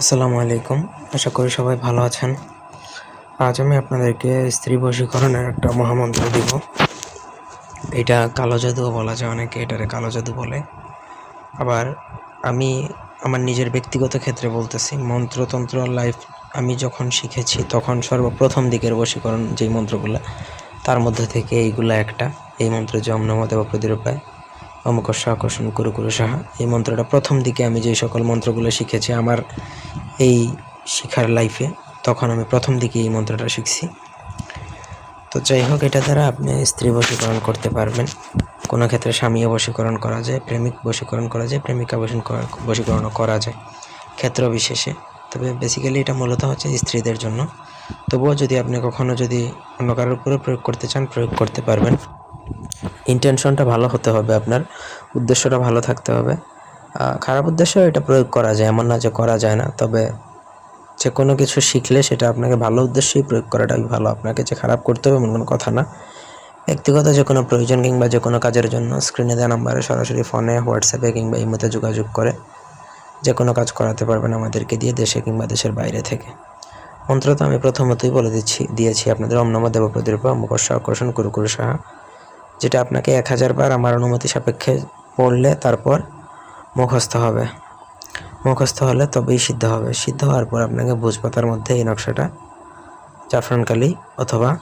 আসসালামু আলাইকুম। আশা করি সবাই ভালো আছেন। আজ আমি আপনাদেরকে স্ত্রী বশীকরণের একটা মহামন্ত্র দিব। এটা কালো জাদুও বলা যায় অনেকে, এটারে কালো জাদু বলে। আবার আমি আমার নিজের ব্যক্তিগত ক্ষেত্রে বলতেছি, মন্ত্রতন্ত্র লাইফ আমি যখন শিখেছি, তখন সর্বপ্রথম দিকের বশীকরণ যেই মন্ত্রগুলো, তার মধ্যে থেকে এইগুলা একটা। এই মন্ত্র যে অমনম দেব প্রতিরূপায় অমকর্ষ আকর্ষণ কুরু কুরু সাহা। এই মন্ত্রটা প্রথম দিকে আমি যে সকল মন্ত্রগুলো শিখেছি আমার এই শিখার লাইফে তখন আমি প্রথম দিকে এই মন্ত্রটা শিখছি। তো যাই হোক, এটা দ্বারা আপনি স্ত্রী বশীকরণ করতে পারবেন। কোনো ক্ষেত্রে স্বামীও বশীকরণ করা যায়, প্রেমিক বশীকরণ করা যায়, প্রেমিকা বশীকরণও করা যায় ক্ষেত্র বিশেষে। তবে বেসিক্যালি এটা মূলত হচ্ছে স্ত্রীদের জন্য। তবুও যদি আপনি কখনো যদি অন্য কারোর উপরে প্রয়োগ করতে চান, প্রয়োগ করতে পারবেন। ইন্টেনশনটা ভালো হতে হবে আপনার, উদ্দেশ্যটা ভালো থাকতে হবে। খারাপ উদ্দেশ্যে এটা প্রয়োগ করা যায়, এমন না যে করা যায় না, তবে যে কোনো কিছু শিখলে সেটা আপনাকে ভালো উদ্দেশ্যেই প্রয়োগ করাটাই ভালো। আপনাকে যে খারাপ করতে হবে এমন কোনো কথা না। ব্যক্তিগত যে কোনো প্রয়োজন কিংবা যে কোনো কাজের জন্য স্ক্রিনে দেওয়া নাম্বারে সরাসরি ফোনে হোয়াটসঅ্যাপে কিংবা ইমোতে যোগাযোগ করে যে কোনো কাজ করাতে পারবেন আমাদেরকে দিয়ে দেশে কিংবা দেশের বাইরে থেকে। মন্ত্র তো আমি প্রথমতই বলে দিচ্ছি, দিয়েছি আপনাদের। অম নম দেব প্রতিরূপা মুখর্ষ আকর্ষণ কুরু কুরু সাহা। যেটা আপনাকে এক হাজার বার আমার অনুমতি সাপেক্ষে পড়লে তারপর মুখস্থ হবে। মুখস্থ হলে তবেই সিদ্ধ হবে। সিদ্ধ হওয়ার পর আপনাকে ভোজপাতার মধ্যে এই নকশাটা জাফরান কালি অথবা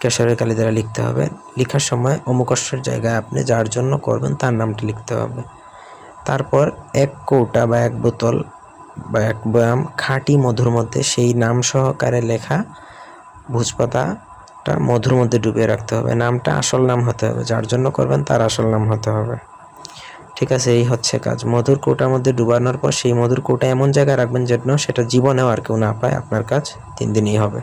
কেশরের কালি দ্বারা লিখতে হবে। লেখার সময় অমুকস্যের জায়গায় আপনি যার জন্য করবেন তার নামটি লিখতে হবে। তারপর এক কৌটা বা এক বোতল বা এক বয়াম খাঁটি মধুর মধ্যে সেই নাম সহকারে লেখা ভোজপাতাটা মধুর মধ্যে ডুবিয়ে রাখতে হবে। নামটা আসল নাম হতে হবে। যার জন্য করবেন তার আসল নাম হতে হবে। ঠিক আছে, এই হচ্ছে কাজ। মধুর কৌটার মধ্যে ডুবানোর পর সেই মধুর কৌটা এমন জায়গায় রাখবেন যেন সেটা জীবনেও আর কেউ না পায়। আপনার কাজ তিন দিনই হবে।